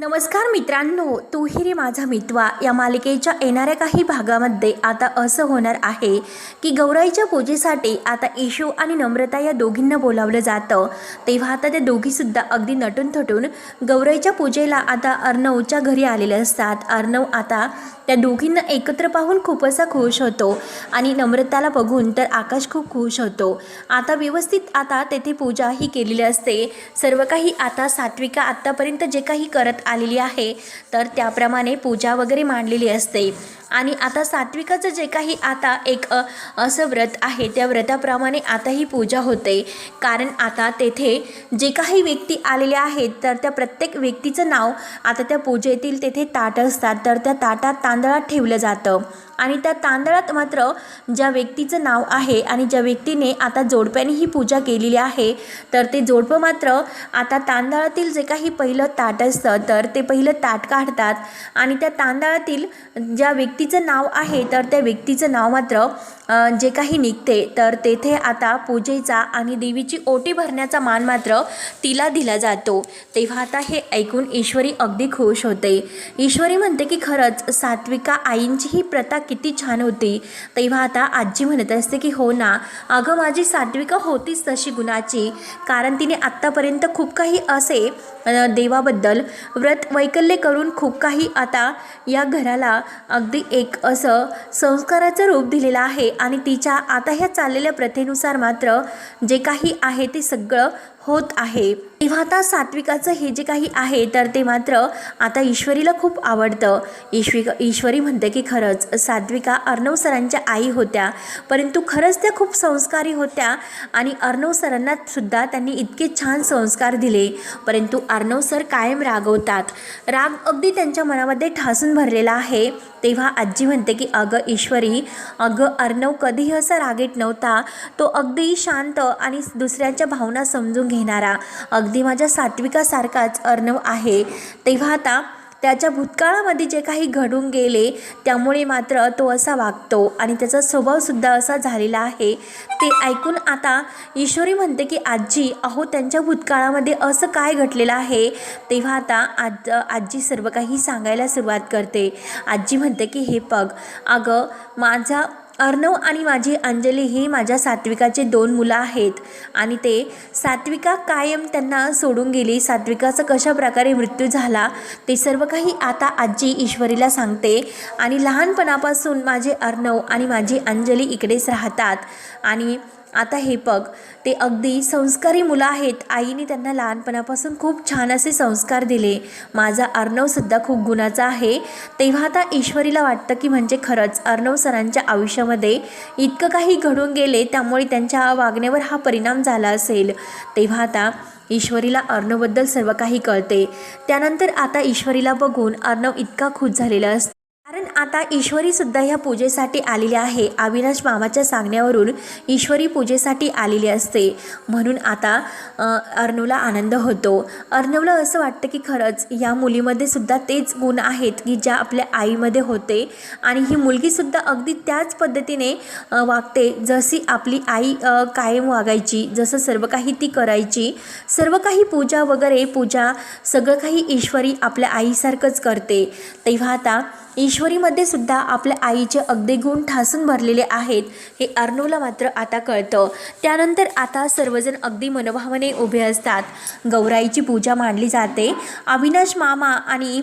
नमस्कार मित्रांनो तू ही रे माझा मितवा. या मालिकेच्या येणाऱ्या काही भागामध्ये आता असं होणार आहे की गौराईच्या पूजेसाठी आता येशू आणि नम्रता या दोघींना बोलावलं जातं. तेव्हा आता त्या दोघीसुद्धा अगदी नटून थटून गौराईच्या पूजेला आता अर्णवच्या घरी आलेले असतात. अर्णव आता त्या दोघींना एकत्र पाहून खूप असा खुश होतो आणि नम्रताला बघून तर आकाश खूप खुश होतो. आता व्यवस्थित आता तेथे पूजा ही केलेली असते. सर्व काही आता सात्विका आत्तापर्यंत जे काही करत आलेली आहे. तर त्याप्रमाणे पूजा वगैरे मांडलेली असते. आणि आता सात्विकाचं जे काही आता एक असं व्रत आहे त्या व्रताप्रमाणे आता ही पूजा होते. कारण आता तेथे जे काही व्यक्ती आलेल्या आहेत तर त्या प्रत्येक व्यक्तीचं नाव आता त्या पूजेतील तेथे ताट असतात. तर त्या ताटात तांदळात ठेवलं जातं. आणि त्या तांदळात मात्र ज्या व्यक्तीचं नाव आहे आणि ज्या व्यक्तीने आता जोडप्याने ही पूजा केलेली आहे तर ते जोडपं मात्र आता तांदळातील जे काही पहिलं ताट असतं तर ते पहिलं ताट काढतात. आणि त्या तांदळातील ज्या व्यक्तीचं नाव आहे तर त्या व्यक्तीचं नाव मात्र जे काही निघते तर तेथे आता पूजेचा आणि देवीची ओटी भरण्याचा मान मात्र तिला दिला जातो. तेव्हा आता हे ऐकून ईश्वरी अगदी खुश होते. ईश्वरी म्हणते की खरंच सात्विका आईंची ही प्रथा किती छान होती. तेव्हा आता आजी म्हणत असते की हो ना अगं माझी सात्विका होतीच तशी गुणाची कारण तिने आत्तापर्यंत खूप काही असे देवाबद्दल व्रत वैकल्य करून खूप काही आता या घराला अगदी एक असं संस्काराचं रूप दिलेलं आहे आणि तिच्या आता ह्या चाललेल्या प्रथेनुसार मात्र जे काही आहे ते सगळं होत आहे. तेव्हा आता सात्विकाचं हे जे काही आहे तर ते मात्र आता ईश्वरीला खूप आवडतं. ईश्वी ईश्वरी म्हणते की खरंच सात्विका अर्णव सरांच्या आई होत्या परंतु खरंच त्या खूप संस्कारी होत्या आणि अर्णव सरांना सुद्धा त्यांनी इतके छान संस्कार दिले. परंतु अर्णव सर कायम रागवतात. राग अगदी त्यांच्या मनामध्ये ठासून भरलेला आहे. तेव्हा आजी म्हणते की अगं ईश्वरी अगं अर्णव कधीही असा रागीट नव्हता. तो अगदी शांत आणि दुसऱ्यांच्या भावना समजून घेणारा. अगदी माझ्या सात्विकासारखाच अर्णव आहे. तेव्हा आता त्याच्या भूतकाळामध्ये जे काही घडून गेले त्यामुळे मात्र तो असा वागतो आणि त्याचा स्वभावसुद्धा असा झालेला आहे. ते ऐकून आता ईश्वरी म्हणते की आजी अहो त्यांच्या भूतकाळामध्ये असं काय घडलेलं आहे? तेव्हा आता आज आजी सर्व काही सांगायला सुरुवात करते. आजी म्हणते की हे पग अगं माझा अर्णव आणि माझी अंजली ही माझ्या सात्विकाचे दोन मुलं आहेत. आणि ते सात्विका कायम त्यांना सोडून गेली. सात्विकाचा कशा प्रकारे मृत्यू झाला ते सर्व काही आता आजी ईश्वरीला सांगते. आणि लहानपणापासून माझे अर्णव आणि माझी अंजली इकडेच राहतात. आणि आता हे बघ ते अगदी संस्कारी मुलं आहेत. आईने त्यांना लहानपणापासून खूप छान असे संस्कार दिले. माझा अर्णवसुद्धा खूप गुणाचा आहे. तेव्हा आता ईश्वरीला वाटतं की म्हणजे खरंच अर्णव सरांच्या आयुष्यामध्ये इतकं काही घडून गेले त्यामुळे त्यांच्या वागण्यावर हा परिणाम झाला असेल. तेव्हा आता ईश्वरीला अर्णवबद्दल सर्व काही कळते. त्यानंतर आता ईश्वरीला बघून अर्णव इतका खुश झालेला असतो. कारण आता ईश्वरीसुद्धा ह्या पूजेसाठी आलेली आहे. अविनाश मामाच्या सांगण्यावरून ईश्वरी पूजेसाठी आलेली असते. म्हणून आता अ, अर्णवला आनंद होतो. अर्णवला असं वाटतं की खरंच या मुलीमध्ये सुद्धा तेच गुण आहेत की ज्या आपल्या आईमध्ये होते. आणि ही मुलगीसुद्धा अगदी त्याच पद्धतीने वागते. जशी आपली आई कायम वागायची जसं सर्व काही ती करायची. सर्व काही पूजा वगैरे पूजा सगळं काही ईश्वरी आपल्या आईसारखंच करते. तेव्हा आता ईश्वरीमध्ये सुद्धा आपल्या आईचे अगदी गुण ठासून भरलेले आहेत हे अर्णवला मात्र आता कळतं. त्यानंतर आता सर्वजण अगदी मनोभावाने उभे असतात. गौराईची पूजा मांडली जाते. अविनाश मामा आणि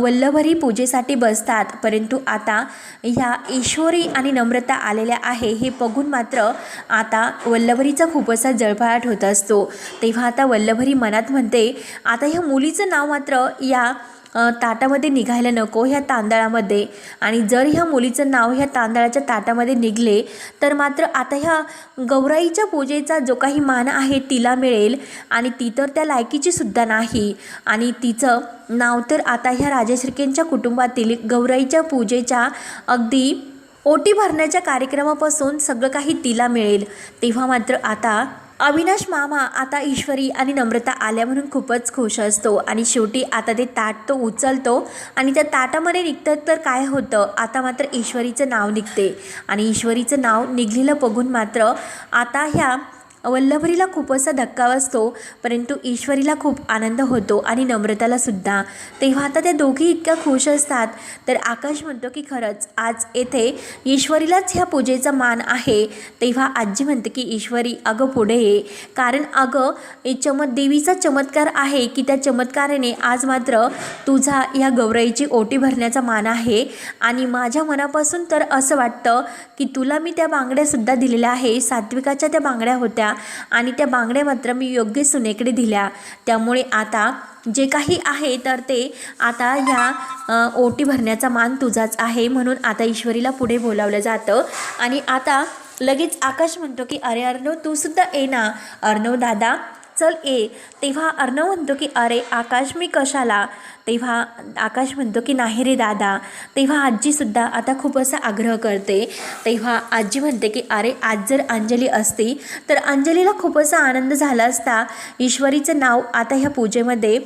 वल्लभरी पूजेसाठी बसतात. परंतु आता ह्या ईश्वरी आणि नम्रता आलेल्या आहे हे बघून मात्र आता वल्लभरीचा खूप असा जळफळाट होत असतो. तेव्हा आता वल्लभरी मनात म्हणते आता ह्या मुलीचं नाव मात्र या ताटामध्ये निघायला नको ह्या तांदळामध्ये. आणि जर ह्या मुलीचं नाव ह्या तांदळाच्या ताटामध्ये निघले तर मात्र आता ह्या गौराईच्या पूजेचा जो काही मान आहे तिला मिळेल. आणि ती तर त्या लायकीची सुद्धा नाही. आणि तिचं नाव तर आता ह्या राजश्रीकेंच्या कुटुंबातील गौराईच्या पूजेच्या अगदी ओटी भरण्याच्या कार्यक्रमापासून सगळं काही तिला मिळेल. तेव्हा मात्र आता अविनाश मामा आता ईश्वरी आणि नम्रता आल्या म्हणून खूपच खुश असतो. आणि शेवटी आता ते ताट तो उचलतो आणि त्या ताटामध्ये निघतं तर काय होतं? आता मात्र ईश्वरीचं नाव निघते. आणि ईश्वरीचं नाव निघलेलं बघून मात्र आता ह्या वल्लभरीला खूप असा धक्का बसतो परंतु ईश्वरीला खूप आनंद होतो आणि नम्रताला सुद्धा. तेव्हा आता त्या दोघी इतक्या खुश असतात तर आकाश म्हणतो की खरंच आज येथे ईश्वरीलाच ह्या पूजेचा मान आहे. तेव्हा आजी म्हणते की ईश्वरी अगं पुढे ये. कारण अगं हे चमत देवीचा चमत्कार आहे की त्या चमत्काराने आज मात्र तुझा या गौराईची ओटी भरण्याचा मान आहे. आणि माझ्या मनापासून तर असं वाटतं की तुला मी त्या बांगड्यासुद्धा दिलेल्या आहे सात्विकाच्या त्या बांगड्या होत्या. आणि त्या बांगड्या मात्र मी योग्य सुनेकडे दिल्या. त्यामुळे आता जे काही आहे तर ते आता ह्या ओटी भरण्याचा मान तुझाच आहे म्हणून आता ईश्वरीला पुढे बोलावलं जातं. आणि आता लगेच आकाश म्हणतो की अरे अर्णव तू सुद्धा ये ना. अर्णव दादा चल ये तेव्हा अर्णव म्हणतो की अरे आकाश मी कशाला? तेव्हा आकाश म्हणतो की नाही रे दादा. तेव्हा आजीसुद्धा आता खूप असा आग्रह करते. तेव्हा आजी म्हणते की अरे आज जर अंजली असती तर अंजलीला खूप असा आनंद झाला असता. ईश्वरीचं नाव आता ह्या पूजेमध्ये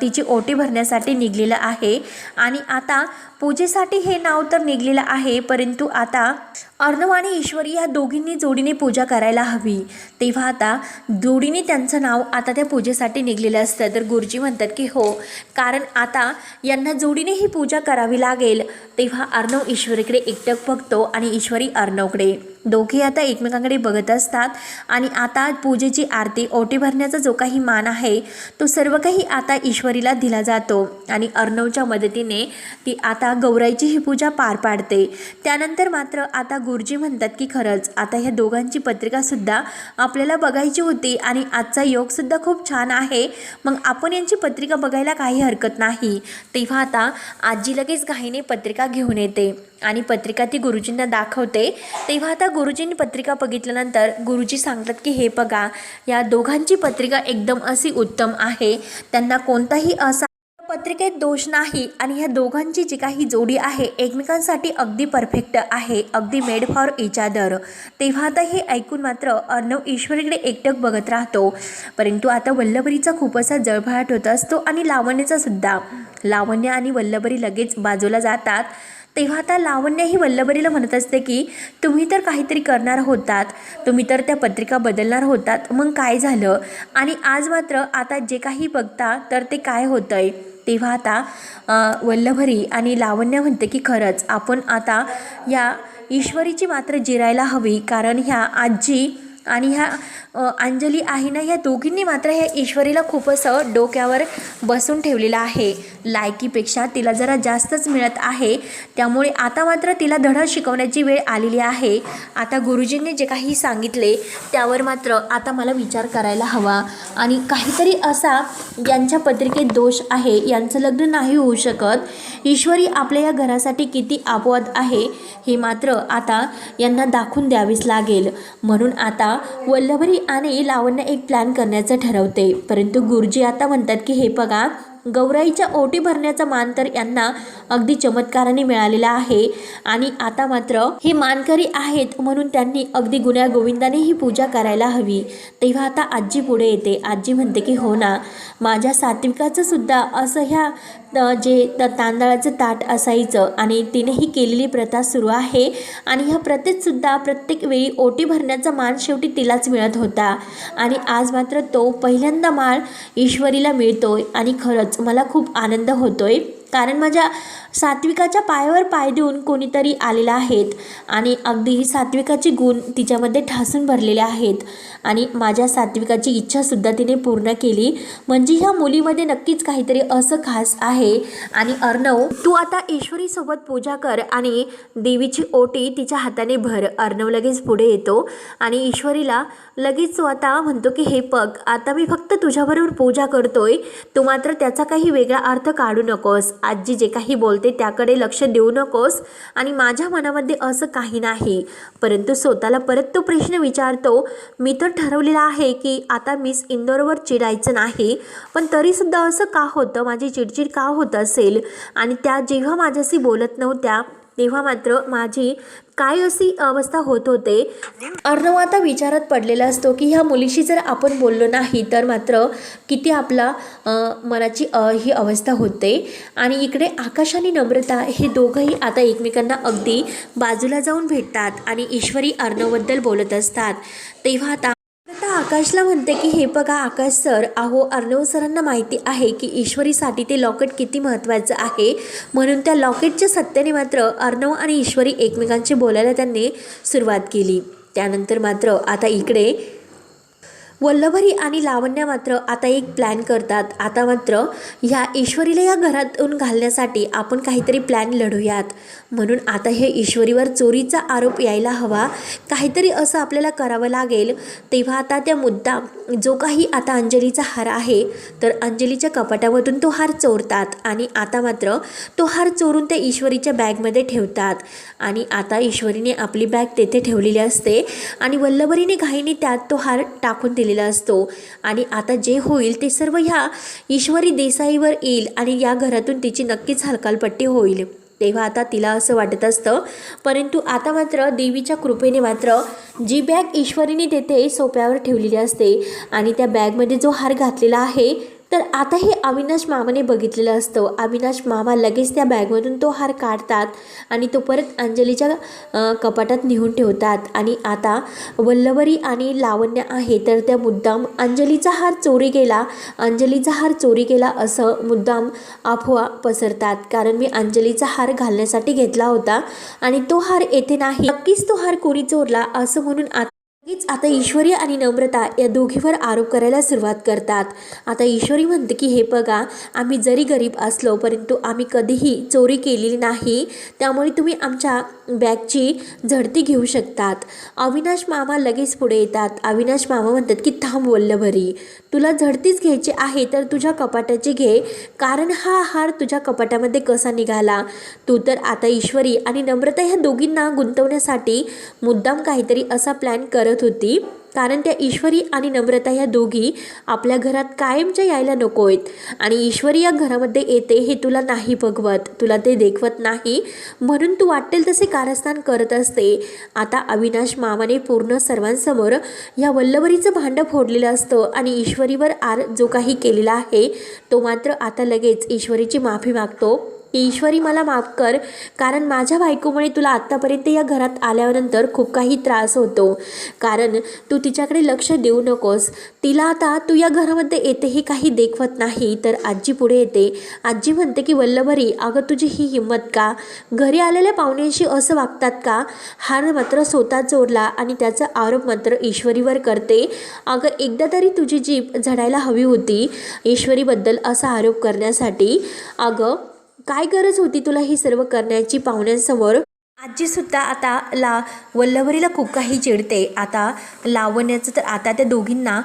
तिची ओटी भरण्यासाठी निघलेलं आहे. आणि आता पूजेसाठी हे नाव तर निघलेलं आहे परंतु आता अर्णव आणि ईश्वरी या दोघींनी जोडीने पूजा करायला हवी. तेव्हा आता जोडीने त्यांचं नाव आता त्या पूजेसाठी निघलेलं असतं. तर गुरुजी म्हणतात की हो कारण आता यांना जोडीने ही पूजा करावी लागेल. तेव्हा अर्णव ईश्वरीकडे एकटक बघतो आणि ईश्वरी अर्णवकडे दोघे आता एकमेकांकडे बघत असतात. आणि आता पूजेची आरती ओटी भरण्याचा जो काही मान आहे तो सर्व काही आता ईश्वरीला दिला जातो. आणि अर्णवच्या मदतीने ती आता गौराईची ही पूजा पार पाडते. त्यानंतर मात्र आता गुरुजी म्हणतात की खरंच आता ह्या दोघांची पत्रिकासुद्धा आपल्याला बघायची होती आणि आजचा योगसुद्धा खूप छान आहे. मग आपण यांची पत्रिका बघायला काही हरकत नाही. तेव्हा आता आजी लगेच घाईने पत्रिका घेऊन येते. आणि पत्रिका ती गुरुजींना दाखवते. तेव्हा आता गुरुजींनी पत्रिका बघितल्यानंतर गुरुजी सांगतात की हे बघा या दोघांची पत्रिका एकदम अशी उत्तम आहे. त्यांना कोणताही असा पत्रिकेत दोष नाही आणि ह्या दोघांची जी काही जोडी आहे एकमेकांसाठी अगदी परफेक्ट आहे अगदी मेड फॉर इच अदर तेव्हा आता हे ऐकून मात्र अर्णव ईश्वरीकडे एकटक बघत राहतो. परंतु आता वल्लभरीचा खूप असा जळभळाट होत असतो आणि लावण्याचा सुद्धा. लावण्य आणि वल्लभरी लगेच बाजूला जातात. तेव्हा आता लावण्य ही वल्लभरीला म्हणत असते की तुम्ही तर काहीतरी करणार होतात. तुम्ही तर त्या पत्रिका बदलणार होतात. मग काय झालं? आणि आज मात्र आता जे काही बघता तर ते काय होतं आहे तेव्हा आता वल्लभरी आणि लावण्य म्हणते की खरंच आपण आता या ईश्वरीची मात्र जिरायला हवी. कारण ह्या आजी आणि ह्या अंजली आहे ना या दोघींनी मात्र ह्या ईश्वरीला खूप असं डोक्यावर बसून ठेवलेलं आहे. लायकीपेक्षा तिला जरा जास्तच मिळत आहे. त्यामुळे आता मात्र तिला धडा शिकवण्याची वेळ आलेली आहे. आता गुरुजींनी जे काही सांगितले त्यावर मात्र आता मला विचार करायला हवा. आणि काहीतरी असा यांच्या पत्रिकेत दोष आहे यांचं लग्न नाही होऊ शकत. ईश्वरी आपल्या या घरासाठी किती अपवाद आहे हे मात्र आता यांना दाखवून द्यावीच लागेल. म्हणून आता वल्लभरी आणि लावण्य एक प्लॅन करण्याचं ठरवते. परंतु गुरुजी आता म्हणतात की हे बघा गौराईच्या ओटी भरण्याचा मान तर यांना अगदी चमत्काराने मिळालेला आहे. आणि आता मात्र हे मानकरी आहेत म्हणून त्यांनी अगदी गुण्या गोविंदाने ही पूजा करायला हवी. तेव्हा आता आजी पुढे येते. आजी म्हणते की हो ना माझ्या सात्विकाचं सुद्धा असं ह्या जे त तांदळाचं ताट असायचं आणि तिनेही केलेली प्रथा सुरू आहे. आणि ह्या प्रथेतसुद्धा प्रत्येक वेळी ओटी भरण्याचा मान शेवटी तिलाच मिळत होता. आणि आज मात्र तो पहिल्यांदा माळ ईश्वरीला मिळतोय आणि खरंच मला खूप आनंद होतोय. कारण माझ्या सात्विकाच्या पायावर पाय देऊन कोणीतरी आलेला आहेत आणि अगदी ही सात्विकाचे गुण तिच्यामध्ये ठासून भरलेले आहेत. आणि माझ्या सात्विकाची इच्छासुद्धा तिने पूर्ण केली. म्हणजे ह्या मुलीमध्ये नक्कीच काहीतरी असं खास आहे. आणि अर्णव तू आता ईश्वरीसोबत पूजा कर आणि देवीची ओटी तिच्या हाताने भर. अर्णव लगेच पुढे येतो आणि ईश्वरीला लगेच तो आता म्हणतो की हे पग आता मी फक्त तुझ्याबरोबर पूजा करतोय. तू मात्र त्याचा काही वेगळा अर्थ काढू नकोस. आजी जे काही बोलते त्याकडे लक्ष देऊ नकोस. आणि माझ्या मनामध्ये असं काही नाही. परंतु स्वतःला परत तो प्रश्न विचारतो मी तर ठरवलेला आहे की आता मिस इंदोरवर चिडायचं नाही पण तरीसुद्धा असं का होतं? माझी चिडचिड का होत असेल? आणि त्या जेव्हा माझ्याशी बोलत नव्हत्या तेव्हा मात्र माझी काय अशी अवस्था होत होते? अर्णव आता विचारात पडलेला असतो की ह्या मुलीशी जर आपण बोललो नाही तर मात्र किती आपला मनाची ही अवस्था होते. आणि इकडे आकाश आणि नम्रता हे दोघंही आता एकमेकांना अगदी बाजूला जाऊन भेटतात आणि ईश्वरी अर्णवबद्दल बोलत असतात. तेव्हा आता आता आकाशला म्हणते की हे बघा आकाश सर अहो अर्णव सरांना माहिती आहे की ईश्वरीसाठी ते लॉकेट किती महत्त्वाचं आहे. म्हणून त्या लॉकेटच्या सत्याने मात्र अर्णव आणि ईश्वरी एकमेकांशी बोलायला त्यांनी सुरुवात केली. त्यानंतर मात्र आता इकडे वल्लभरी आणि लावण्या मात्र आता एक प्लॅन करतात. आता मात्र ह्या ईश्वरीला या घरातून घालण्यासाठी आपण काहीतरी प्लॅन लढूयात. म्हणून आता हे ईश्वरीवर चोरीचा आरोप यायला हवा. काहीतरी असं आपल्याला करावं लागेल. तेव्हा आता त्या मुद्दा जो काही आता अंजलीचा हार आहे तर अंजलीच्या कपाटामधून तो हार चोरतात आणि आता मात्र तो हार चोरून त्या ईश्वरीच्या बॅगमध्ये ठेवतात. आणि आता ईश्वरीने आपली बॅग तेथे ठेवलेली असते आणि वल्लभरीने घाईने त्यात तो हार टाकून दिलेला असतो. आणि आता जे होईल ते सर्व ह्या ईश्वरी देसाईवर येईल आणि या घरातून तिची नक्कीच हलकालपट्टी होईल. तेव्हा आता तिला असं वाटत असतं. परंतु आता मात्र देवीच्या कृपेने मात्र जी बॅग ईश्वरीने तेथे सोप्यावर ठेवलेली असते आणि त्या बॅगमध्ये जो हार घातलेला आहे तर आता हे अविनाश मामाने बघितलेलं असतं. अविनाश मामा लगेच त्या बॅगमधून तो हार काढतात आणि तो परत अंजलीच्या कपाटात नेऊन ठेवतात. आणि आता वल्लभरी आणि लावण्य आहे तर त्या मुद्दाम अंजलीचा हार चोरी गेला. अंजलीचा हार चोरी गेला असं मुद्दाम अफवा पसरतात. कारण मी अंजलीचा हार घालण्यासाठी घेतला होता आणि तो हार येथे नाही. नक्कीच तो हार कोणी चोरला असं म्हणून आता लगेच आता ईश्वरी आणि नम्रता या दोघीवर आरोप करायला सुरुवात करतात. आता ईश्वरी म्हणते की हे बघा आम्ही जरी गरीब असलो परंतु आम्ही कधीही चोरी केलेली नाही. त्यामुळे तुम्ही आमच्या बॅगची झडती घेऊ शकतात. अविनाश मामा लगेच पुढे येतात. अविनाश मामा म्हणतात की थांब वल्लभरी तुला झडतीच घ्यायची आहे तर तुझ्या कपाटाची घे. कारण हा हार तुझ्या कपाटामध्ये कसा निघाला? तू तर आता ईश्वरी आणि नम्रता ह्या दोघींना गुंतवण्यासाठी मुद्दाम काहीतरी असा प्लॅन करत होती कारण त्या ईश्वरी आणि नम्रता ह्या दोघी आपल्या घरात कायमच्या यायला नको आहेत आणि ईश्वरी या घरामध्ये येते हे तुला नाही बघवत तुला ते देखवत नाही म्हणून तू वाटेल तसे कारस्थान करत असते. आता अविनाश मामाने पूर्ण सर्वांसमोर या वल्लभरीचं भांडं फोडलेलं असतं आणि ईश्वरीवर आर जो काही केलेला आहे तो मात्र आता लगेच ईश्वरीची माफी मागतो. ईश्वरी मला माफ कर कारण माझ्या बायकोमुळे तुला आत्तापर्यंत या घरात आल्यानंतर खूप काही त्रास होतो. कारण तू तिच्याकडे लक्ष देऊ नकोस. तिला आता तू या घरामध्ये येतेही काही देखवत नाही तर आजी पुढे येते. आजी म्हणते की वल्लभरी अगं तुझी ही हिंमत का? घरी आलेल्या पाहुण्यांशी असं वागतात का? हार मात्र स्वतः चोरला आणि त्याचा आरोप मात्र ईश्वरीवर करते. अगं एकदा तरी तुझी जीप झडायला हवी होती ईश्वरीबद्दल असा आरोप करण्यासाठी. अगं काय गरज होती तुला ही सर्व करण्याची पाहुण्यांसमोर? आजीसुद्धा आता ला वल्लभरीला खूप काही चिडते. आता लावण्याचं तर आता त्या दोघींना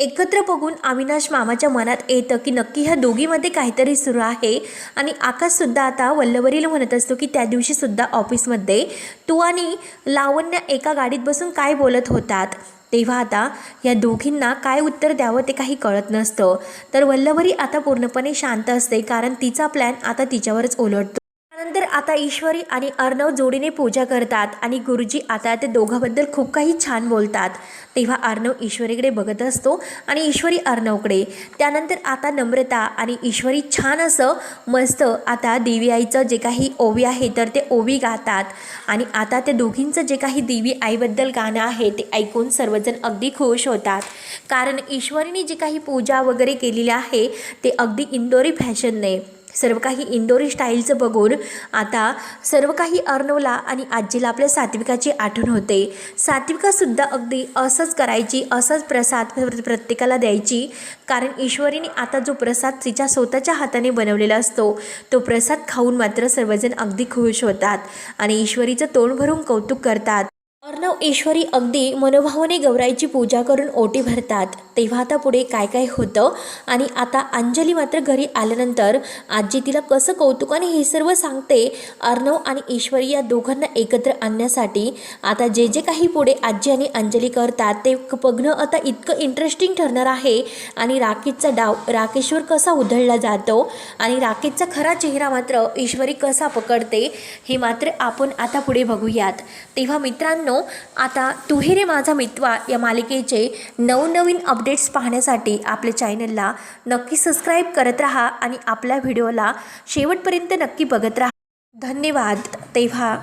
एकत्र बघून अविनाश मामाच्या मनात येतं की नक्की ह्या दोघीमध्ये काहीतरी सुरू आहे. आणि आकाशसुद्धा आता वल्लभरीला म्हणत असतो की त्या दिवशीसुद्धा ऑफिसमध्ये. तू आणि लावण्य एका गाडीत बसून काय बोलत होतात? तेव्हा आता या दोघींना काय उत्तर द्यावं ते काही कळत नसतं. तर वल्लवरी आता पूर्णपणे शांत असते कारण तिचा प्लॅन आता तिच्यावरच ओलटतो. नंतर आता ईश्वरी आणि अर्णव जोडीने पूजा करतात आणि गुरुजी आता ते दोघांबद्दल खूप काही छान बोलतात. तेव्हा अर्णव ईश्वरीकडे बघत असतो आणि ईश्वरी अर्णवकडे. त्यानंतर आता नम्रता आणि ईश्वरी छान असं मस्त आता देवी आईचं जे काही ओवी आहे तर ते ओवी गातात. आणि आता त्या दोघींचं जे काही देवी आईबद्दल गाणं आहे ते ऐकून सर्वजण अगदी खुश होतात. कारण ईश्वरीने जी काही पूजा वगैरे केलेली आहे ते अगदी इंदोरी फॅशनने सर्व काही इंदोरी स्टाईलचं बघून आता सर्व काही अर्णवला आणि आजीला आपल्या सात्विकाची आठवण होते. सात्विकासुद्धा अगदी असंच करायची असंच प्रसाद प्रत्येकाला द्यायची. कारण ईश्वरीने आता जो प्रसाद तिच्या स्वतःच्या हाताने बनवलेला असतो तो प्रसाद खाऊन मात्र सर्वजण अगदी खुश होतात. आणि ईश्वरीचं तोंड भरून कौतुक करतात. अर्णव ईश्वरी अगदी मनोभावाने गौराईची पूजा करून ओटी भरतात. तेव्हा आता पुढे काय काय होतं? आणि आता अंजली मात्र घरी आल्यानंतर आजी तिला कसं कौतुकाने हे सर्व सांगते अर्णव आणि ईश्वरी या दोघांना एकत्र आणण्यासाठी. आता जे जे काही पुढे आजी आणि अंजली करतात ते बघणं आता इतकं इंटरेस्टिंग ठरणार आहे. आणि राकेशचा डाव राकेशवर कसा उधळला जातो? आणि राकेशचा खरा चेहरा मात्र ईश्वरी कसा पकडते? हे मात्र आपण आता पुढे बघूयात. तेव्हा मित्रांनो आता तू रे माझा मित्वा या मालिकेचे नवनवीन अपडेट्स पाहण्यासाठी आपल्या चॅनलला नक्की सबस्क्राईब करत राहा आणि आपल्या व्हिडिओला शेवटपर्यंत नक्की बघत राहा. धन्यवाद. तेव्हा